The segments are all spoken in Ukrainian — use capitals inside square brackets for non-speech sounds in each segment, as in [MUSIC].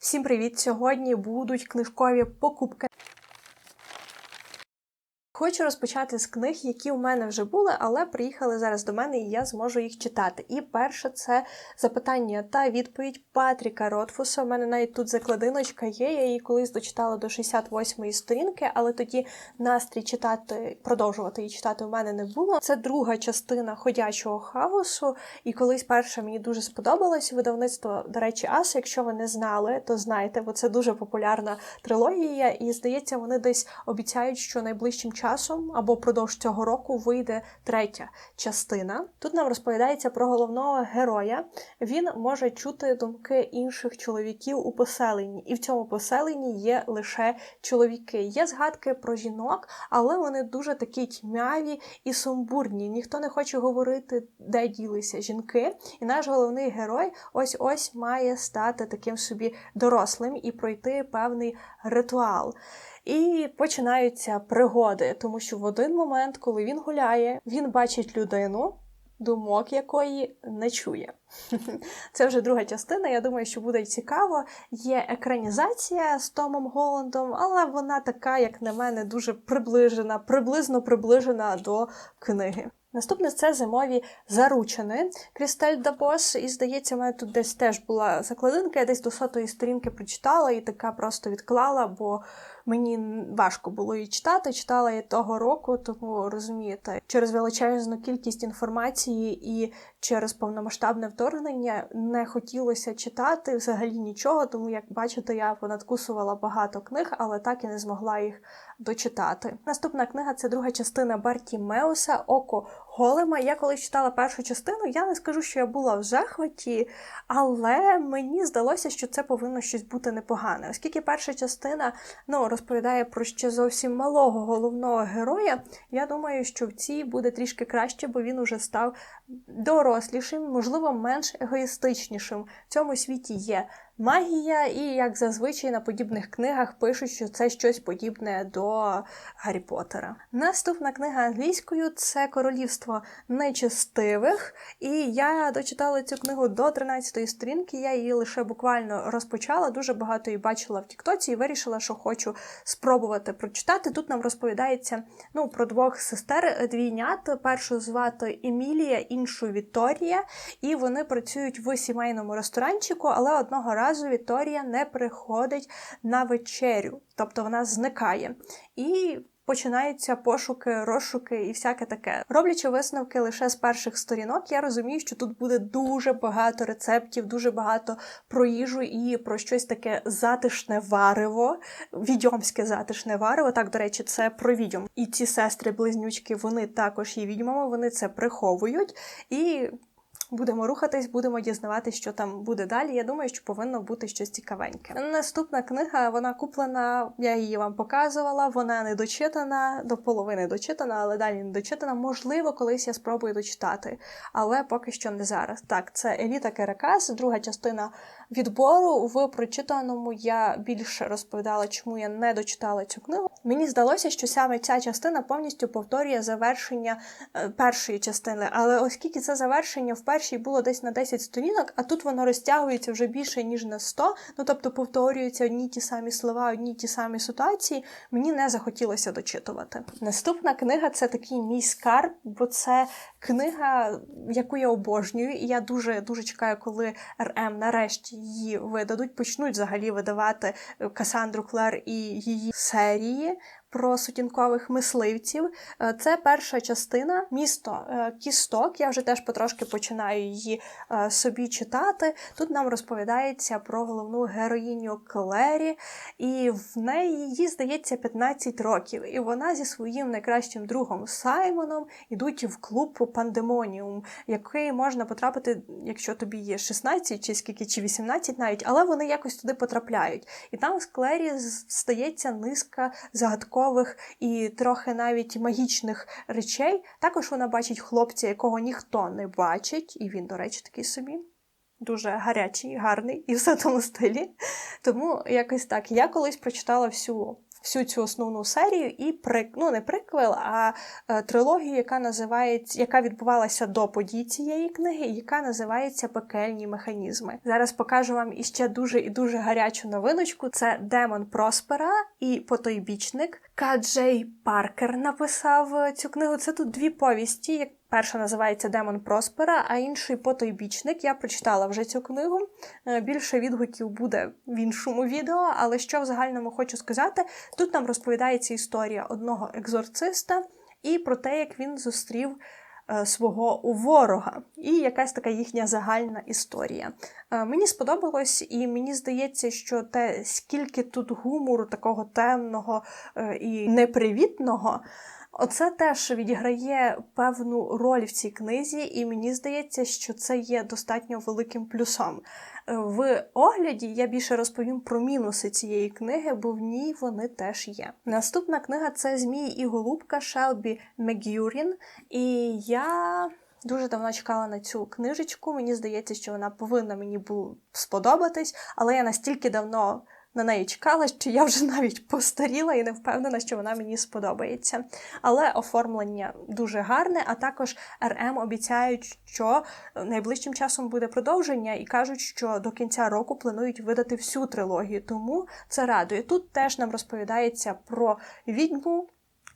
Всім привіт! Сьогодні будуть книжкові покупки. Хочу розпочати з книг, які у мене вже були, але приїхали зараз до мене, і я зможу їх читати. І перше це запитання та відповідь Патріка Ротфуса. У мене навіть тут закладиночка є. Я її колись дочитала до 68-ї сторінки, але тоді настрій читати, продовжувати її читати у мене не було. Це друга частина ходячого хаосу. І колись перша мені дуже сподобалась. Видавництво, до речі, Ас. Якщо ви не знали, то знайте, бо це дуже популярна трилогія, і здається, вони десь обіцяють, що найближчим часом або впродовж цього року вийде третя частина. Тут нам розповідається про головного героя. Він може чути думки інших чоловіків у поселенні, і в цьому поселенні є лише чоловіки. Є згадки про жінок, але вони дуже такі тьмяві і сумбурні. Ніхто не хоче говорити, де ділися жінки. І наш головний герой ось ось має стати таким собі дорослим і пройти певний ритуал. І починаються пригоди, тому що в один момент, коли він гуляє, він бачить людину, думок якої не чує. [LAUGHS] Це вже друга частина. Я думаю, що буде цікаво. Є екранізація з Томом Голландом, але вона така, як на мене, дуже приближена, приблизно приближена до книги. Наступне це зимові заручини. Крістель Дабос, і здається, в мене тут десь теж була закладинка. Я десь до сотої сторінки прочитала і така просто відклала, бо мені важко було її читати. Читала я того року, тому розумієте, через величезну кількість інформації і через повномасштабне вторгнення не хотілося читати взагалі нічого. Тому, як бачите, я понадкусувала багато книг, але так і не змогла їх дочитати. Наступна книга це друга частина Барті Меуса Око Голема. Я коли читала першу частину, я не скажу, що я була в захваті, але мені здалося, що це повинно щось бути непогане, оскільки перша частина ну, розповідає про ще зовсім малого головного героя. Я думаю, що в цій буде трішки краще, бо він уже став дорослішим, можливо, менш егоїстичнішим. В цьому світі є магія, і, як зазвичай, на подібних книгах пишуть, що це щось подібне до Гаррі Поттера. Наступна книга англійською це Королівство нечестивих. І я дочитала цю книгу до 13-ї сторінки. Я її лише буквально розпочала, дуже багато її бачила в Тіктоці і вирішила, що хочу спробувати прочитати. Тут нам розповідається ну, про двох сестер двійнят. Першу звати Емілія, іншу Вікторія, і вони працюють в сімейному ресторанчику, але одного разу Вікторія не приходить на вечерю, тобто вона зникає. І Починаються пошуки, розшуки і всяке таке. Роблячи висновки лише з перших сторінок, я розумію, що тут буде дуже багато рецептів, дуже багато про їжу і про щось таке затишне варево, відьомське затишне варево. Так, до речі, це про відьом. І ці сестри-близнючки вони також є відьмами, вони це приховують. І Будемо рухатись, будемо дізнаватися, що там буде далі. Я думаю, що повинно бути щось цікавеньке. Наступна книга вона куплена, я її вам показувала. Вона не дочитана, до половини дочитана, але далі не дочитана. Можливо, колись я спробую дочитати, але поки що не зараз. Так, це Еліта Керакас, друга частина відбору. В прочитаному я більше розповідала, чому я не дочитала цю книгу. Мені здалося, що саме ця частина повністю повторює завершення е, першої частини, але оскільки це завершення в першій було десь на 10 сторінок, а тут воно розтягується вже більше ніж на 100, ну тобто повторюються одні ті самі слова, одні ті самі ситуації. Мені не захотілося дочитувати. Наступна книга це такий мій скарб, бо це книга, яку я обожнюю, і я дуже дуже чекаю, коли РМ нарешті її видадуть, почнуть взагалі видавати Касандру Клер і її серії про сутінкових мисливців. Е, це перша частина місто е, Кісток. Я вже теж потрошки починаю її е, собі читати. Тут нам розповідається про головну героїню Клері, і в неї їй здається 15 років. І вона зі своїм найкращим другом Саймоном йдуть в клуб Пандемоніум, який можна потрапити, якщо тобі є 16 чи скільки, чи 18 навіть, але вони якось туди потрапляють. І там з Клері стається низка загадкових загадкових і трохи навіть магічних речей. Також вона бачить хлопця, якого ніхто не бачить, і він, до речі, такий собі. Дуже гарячий, гарний і в тому стилі. Тому якось так. Я колись прочитала всю всю цю основну серію і при, ну, не приквел, а е, трилогію, яка називається, яка відбувалася до подій цієї книги, яка називається Пекельні механізми. Зараз покажу вам іще дуже і дуже гарячу новиночку. Це Демон Проспера і потойбічник. Каджей Паркер написав е, цю книгу. Це тут дві повісті. Перша називається Демон Проспера, а інший потойбічник. Я прочитала вже цю книгу. Е, Більше відгуків буде в іншому відео, але що в загальному хочу сказати, тут нам розповідається історія одного екзорциста і про те, як він зустрів е, свого ворога, і якась така їхня загальна історія. Е, Мені сподобалось, і мені здається, що те, скільки тут гумору, такого темного і непривітного. Оце теж відіграє певну роль в цій книзі, і мені здається, що це є достатньо великим плюсом. Е, В огляді я більше розповім про мінуси цієї книги, бо в ній вони теж є. Наступна книга це Змій і Голубка Шелбі Мегюрін. І я дуже давно чекала на цю книжечку. Мені здається, що вона повинна мені сподобатись, але я настільки давно на неї чекала, що я вже [LAUGHS] навіть постаріла і не впевнена, що вона мені сподобається. Але оформлення дуже гарне, а також РМ обіцяють, що найближчим часом буде продовження, і кажуть, що до кінця року планують видати всю трилогію. Тому це радує. Тут теж нам розповідається про відьму.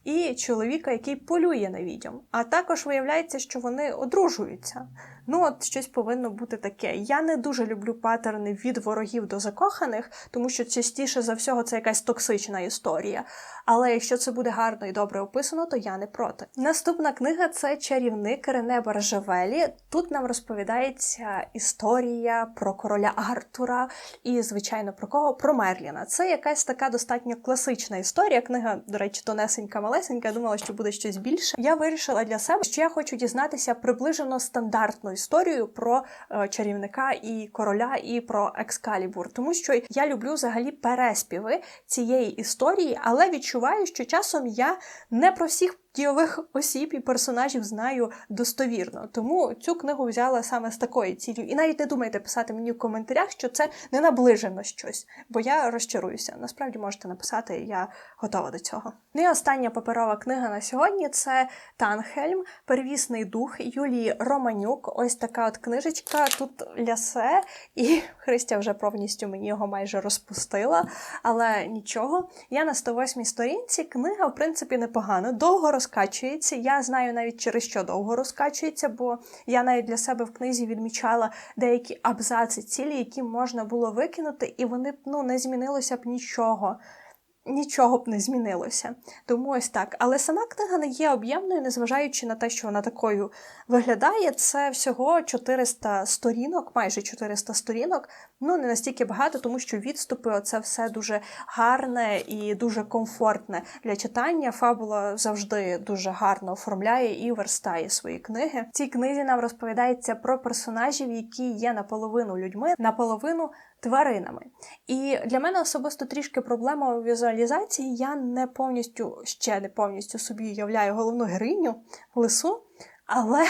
І чоловіка, який полює на відьом. А також виявляється, що вони одружуються. Ну, от щось повинно бути таке. Я не дуже люблю паттерни від ворогів до закоханих, тому що частіше за всього це якась токсична історія. Але якщо це буде гарно і добре описано, то я не проти. Наступна книга це чарівник Рене Баржавелі. Тут нам розповідається історія про короля Артура і, звичайно, про кого? Про Мерліна. Це якась така достатньо класична історія. Книга, до речі, тонесенька, малесенька. Думала, що буде щось більше. Я вирішила для себе, що я хочу дізнатися приближено стандартну історію про е, чарівника і короля, і про екскалібур, тому що я люблю взагалі переспіви цієї історії, але відчуваю, що часом я не про всіх дійових осіб і персонажів знаю достовірно. Тому цю книгу взяла саме з такої цілі. І навіть не думайте писати мені в коментарях, що це не наближено щось, бо я розчаруюся. Насправді можете написати, я готова до цього. Ну і остання паперова книга на сьогодні це Танхельм, Перевісний дух Юлії Романюк. Ось така от книжечка. Тут лясе, і Христя вже повністю мені його майже розпустила, але нічого. Я на 108 сторінці. Книга, в принципі, непогана. Довго розкачується. Я знаю навіть через що довго розкачується, бо я навіть для себе в книзі відмічала деякі абзаци цілі, які можна було викинути, і вони ну, не змінилося б нічого. Нічого б не змінилося. Тому ось так. Але сама книга не є об'ємною, незважаючи на те, що вона такою виглядає. Це всього 400 сторінок, майже 400 сторінок. Ну, не настільки багато, тому що відступи це все дуже гарне і дуже комфортне для читання. Фабула завжди дуже гарно оформляє і верстає свої книги. В цій книзі нам розповідається про персонажів, які є наполовину людьми, наполовину тваринами. І для мене особисто трішки проблема у візуалізації. Я не повністю ще не повністю собі уявляю головну героїню лису. Але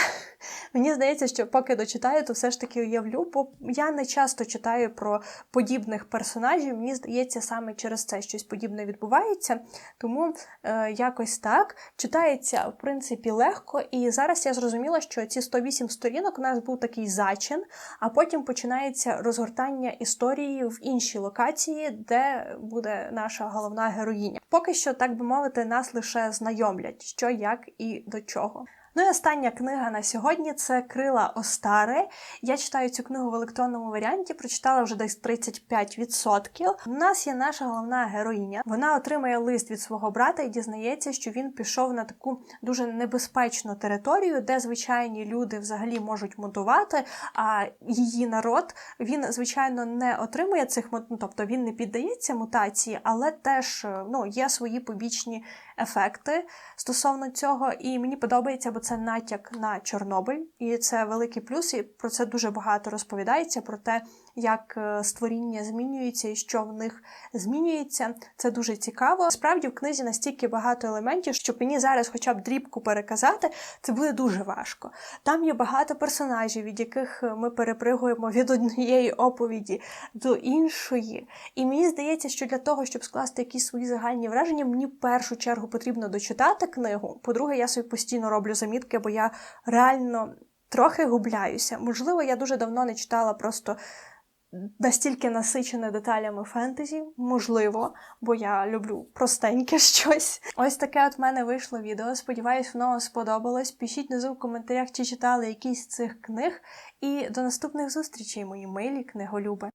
мені здається, що поки дочитаю, то все ж таки уявлю, бо я не часто читаю про подібних персонажів. Мені здається, саме через це щось подібне відбувається. Тому е, якось так читається, в принципі, легко. І зараз я зрозуміла, що ці 108 сторінок у нас був такий зачин, а потім починається розгортання історії в іншій локації, де буде наша головна героїня. Поки що, так би мовити, нас лише знайомлять, що, як і до чого. Ну і остання книга на сьогодні це Крила Остари. Я читаю цю книгу в електронному варіанті, прочитала вже десь 35%. У нас є наша головна героїня. Вона отримує лист від свого брата і дізнається, що він пішов на таку дуже небезпечну територію, де звичайні люди взагалі можуть мутувати. А її народ він, звичайно, не отримує цих ну, тобто він не піддається мутації, але теж ну, є свої побічні ефекти стосовно цього. І мені подобається, бо це натяк на Чорнобиль, і це великий плюс. І про це дуже багато розповідається про те, як е, створіння змінюється і що в них змінюється. Це дуже цікаво. Справді в книзі настільки багато елементів, що мені зараз, хоча б дрібку переказати, це буде дуже важко. Там є багато персонажів, від яких ми перепригуємо від однієї оповіді до іншої. І мені здається, що для того, щоб скласти якісь свої загальні враження, мені в першу чергу потрібно дочитати книгу. По-друге, я собі постійно роблю замітки, бо я реально трохи губляюся. Можливо, я дуже давно не читала просто. Настільки насичене деталями фентезі, можливо, бо я люблю простеньке [LAUGHS] щось. Ось таке от мене вийшло відео. Сподіваюсь, воно сподобалось. Пишіть внизу в коментарях, чи читали якісь цих книг. І до наступних зустрічей, мої милі книголюби.